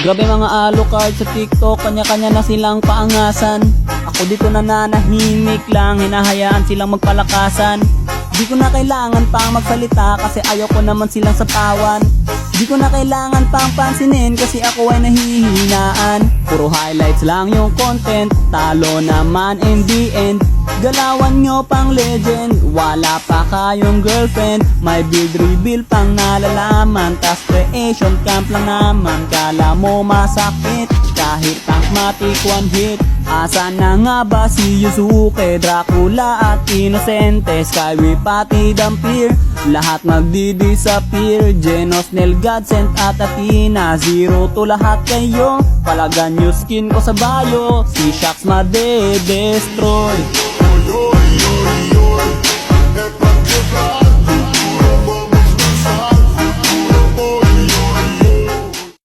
Grabe mga alocard sa TikTok, kanya-kanya na silang paangasan. Ako dito nananahimik lang, hinahayaan silang magpalakasan. Di ko na kailangan pang magsalita kasi ayaw ko naman silang sapawan. Di ko na kailangan pang pansinin kasi ako ay nahihinaan. Puro highlights lang yung content, talo naman in the end. Galawan nyo pang legend, wala pa kayong girlfriend. May build reveal pang nalalaman. Tas creation camp lang naman Kala mo masakit, kahit tankmatic one hit. Asa na nga ba si Yusuke, Dracula at Inosente Skyway pati Dampir, lahat magdi-disappear Genos, Nel, Godsend at Athena Zero to lahat kayo, palagan nyo skin ko sa bayo Si Shax made-destroy Oi, you